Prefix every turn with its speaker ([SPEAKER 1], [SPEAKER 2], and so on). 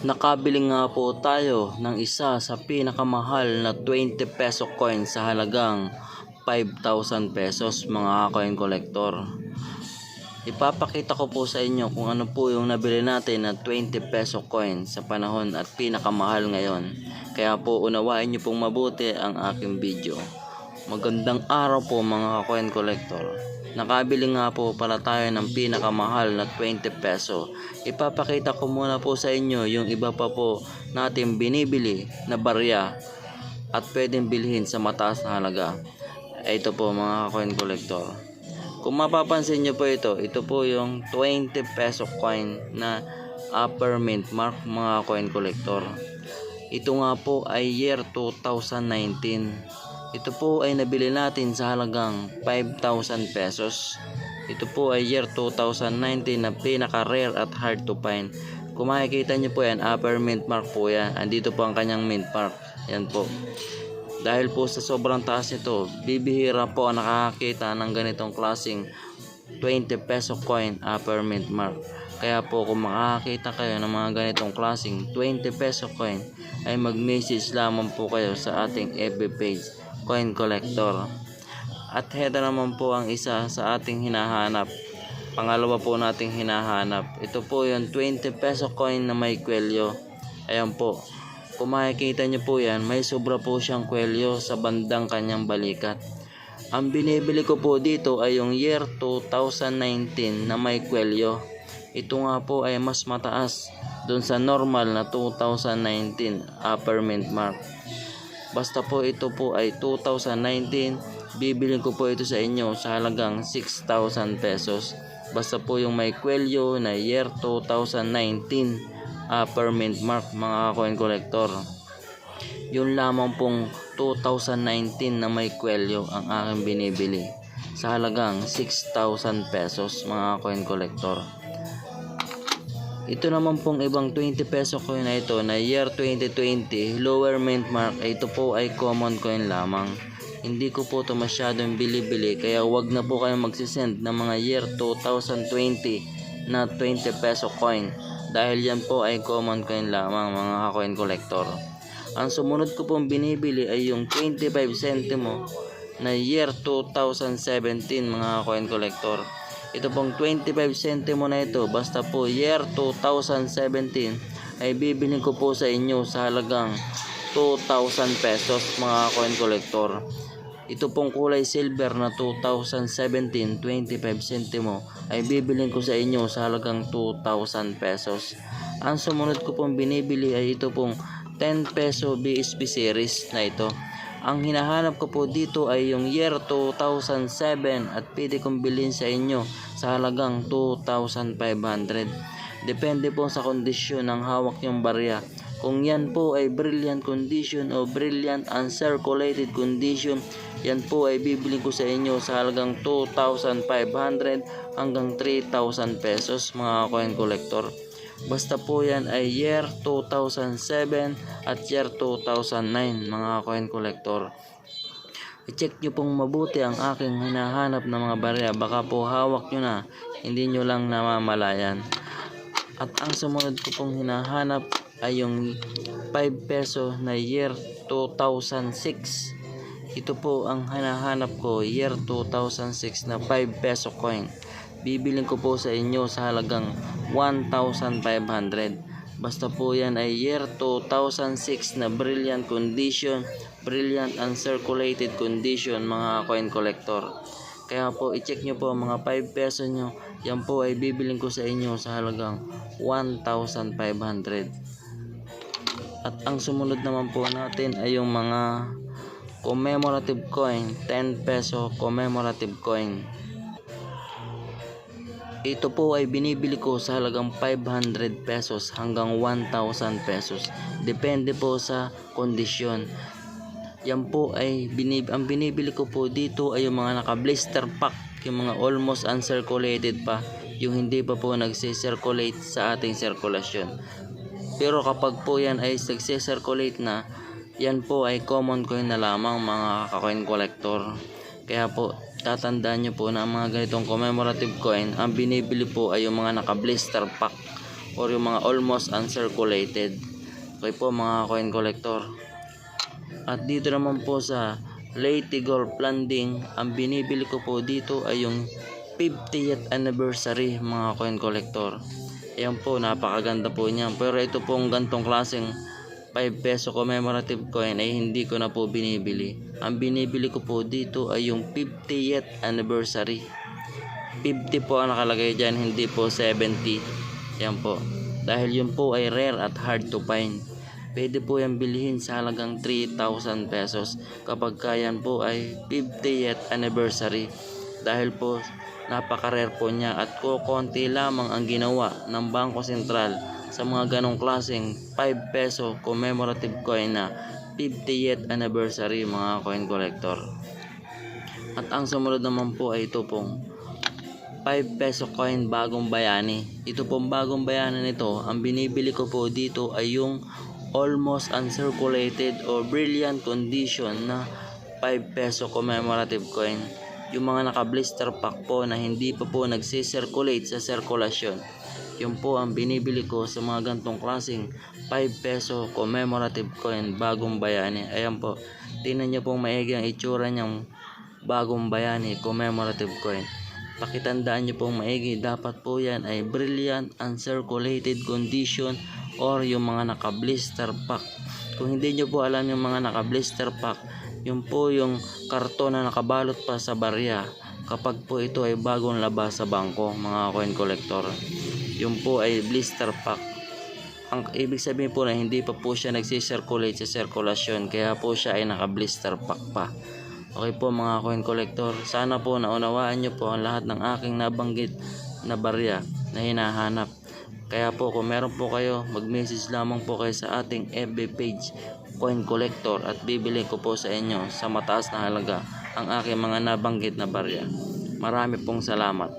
[SPEAKER 1] Nakabili nga po tayo ng isa sa pinakamahal na 20 peso coin sa halagang 5,000 pesos mga coin collector. Ipapakita ko po sa inyo kung ano po yung nabili natin na 20 peso coin sa panahon at pinakamahal ngayon. Kaya po unawain nyo pong mabuti ang aking video. Magandang araw po mga coin collector. Nakabili nga po pala tayo ng pinakamahal na 20 peso. Ipapakita ko muna po sa inyo yung iba pa po natin binibili na barya at pwedeng bilhin sa mataas na halaga. Ito po mga coin collector. Kung mapapansin nyo po ito, ito po yung 20 peso coin na upper mint mark mga coin collector. Ito nga po ay year 2019. Ito po ay nabili natin sa halagang 5,000 pesos. Ito po ay year 2019 na pinaka-rare at hard to find. Kung makikita nyo po yan, upper mint mark po yan. Andito po ang kanyang mint mark. Yan po. Dahil po sa sobrang taas nito, bibihira po ang nakakakita ng ganitong klaseng 20 peso coin upper mint mark. Kaya po kung makakakita kayo ng mga ganitong klaseng 20 peso coin, ay mag-message lamang po kayo sa ating FB page, Coin Collector. At heto naman po ang isa sa ating hinahanap. Pangalawa po nating hinahanap. Ito po yung 20 peso coin na may kwelyo. Ayan po. Kung makikita nyo po yan, may sobra po siyang kwelyo sa bandang kanyang balikat. Ang binibili ko po dito ay yung year 2019 na may kwelyo. Ito nga po ay mas mataas dun sa normal na 2019 upper mint mark. Basta po ito po ay 2019, bibilin ko po ito sa inyo sa halagang 6,000 pesos. Basta po yung may kwelyo na year 2019 upper mint mark mga coin collector. Yun lamang pong 2019 na may kwelyo ang aking binibili sa halagang 6,000 pesos mga coin collector. Ito naman pong ibang 20 peso coin na ito na year 2020 lower mint mark ito po ay common coin lamang. Hindi ko po ito masyadong bili-bili kaya wag na po kayo magsisend ng mga year 2020 na 20 peso coin dahil yan po ay common coin lamang mga coin collector. Ang sumunod ko pong binibili ay yung 25 centimo na year 2017 mga coin collector. Ito pong 25 centimo na ito basta po year 2017 ay bibili ko po sa inyo sa halagang 2,000 pesos mga coin collector. Ito pong kulay silver na 2017 25 centimo ay bibilin ko sa inyo sa halagang 2,000 pesos. Ang sumunod ko pong binibili ay ito pong 10 peso BSP series na ito. Ang hinahanap ko po dito ay yung year 2007 at pwede kong bilhin sa inyo sa halagang 2,500. Depende po sa kondisyon ng hawak yung barya. Kung yan po ay brilliant condition o brilliant uncirculated condition, yan po ay bibili ko sa inyo sa halagang 2,500 hanggang 3,000 pesos mga coin collector. Basta po yan ay year 2007 at year 2009 mga coin collector. I-check nyo pong mabuti ang aking hinahanap na mga barya. Baka po hawak nyo na, hindi nyo lang namamalayan. At ang sumunod ko pong hinahanap ay yung 5 peso na year 2006. Ito po ang hinahanap ko, year 2006 na 5 peso coin. Bibiling ko po sa inyo sa halagang 1,500. Basta po yan ay year 2006 na brilliant condition, brilliant uncirculated condition mga coin collector. Kaya po i-check nyo po mga 5 peso nyo. Yan po ay bibiling ko sa inyo sa halagang 1,500. At ang sumunod naman po natin ay yung mga commemorative coin, 10 peso commemorative coin. Ito po ay binibili ko sa halagang 500 pesos hanggang 1,000 pesos. Depende po sa kondisyon. Yan po ay binib ang binibili ko po dito ay yung mga naka-blister pack, yung mga almost uncirculated pa, yung hindi pa po nagsi-circulate sa ating sirkulasyon. Pero kapag po yan ay nagsi-circulate na, yan po ay common coin na lamang mga kakoin collector. Kaya po, tatandaan nyo po na ang mga ganitong commemorative coin, ang binibili po ay yung mga naka-blister pack or yung mga almost uncirculated. Okay po mga coin collector. At dito naman po sa Leyte Golf Landing, ang binibili ko po dito ay yung 50th anniversary mga coin collector. Ayan po, napakaganda po niya. Pero ito pong gantong klaseng 5 peso commemorative coin ay hindi ko na po binibili. Ang binibili ko po dito ay yung 50th anniversary. 50 po ang nakalagay dyan, hindi po 70. Yan po. Dahil yun po ay rare at hard to find. Pwede po yan bilhin sa halagang 3,000 pesos kapag kayan po ay 50th anniversary. Dahil po napaka-rare po niya at kukonti lamang ang ginawa ng Bangko Sentral sa mga ganong klaseng 5 peso commemorative coin na 50th anniversary mga coin collector. At ang sumunod naman po ay ito pong 5 peso coin bagong bayani. Ito pong bagong bayani nito, ang binibili ko po dito ay yung almost uncirculated or brilliant condition na 5 peso commemorative coin. Yung mga naka-blister pack po na hindi pa po nagsisirculate sa sirkulasyon. Yun po ang binibili ko sa mga gantong klaseng 5 peso commemorative coin bagong bayani. Ayan po. Tingnan nyo pong maigi ang itsura niyang bagong bayani commemorative coin. Pakitandaan nyo pong maigi, dapat po yan ay brilliant uncirculated condition or yung mga naka-blister pack. Kung hindi nyo po alam yung mga naka-blister pack, yun po yung karton na nakabalot pa sa barya kapag po ito ay bagong labas sa bangko, mga coin collector. Yun po ay blister pack. Ang ibig sabihin po na hindi pa po siya nagsisirculate sa sirkulasyon kaya po siya ay naka-blister pack pa. Okay po mga coin collector, sana po naunawaan nyo po ang lahat ng aking nabanggit na barya na hinahanap. Kaya po kung meron po kayo, mag-message lamang po kayo sa ating FB page Coin Collector at bibili ko po sa inyo sa mataas na halaga ang aking mga nabanggit na barya. Marami pong salamat.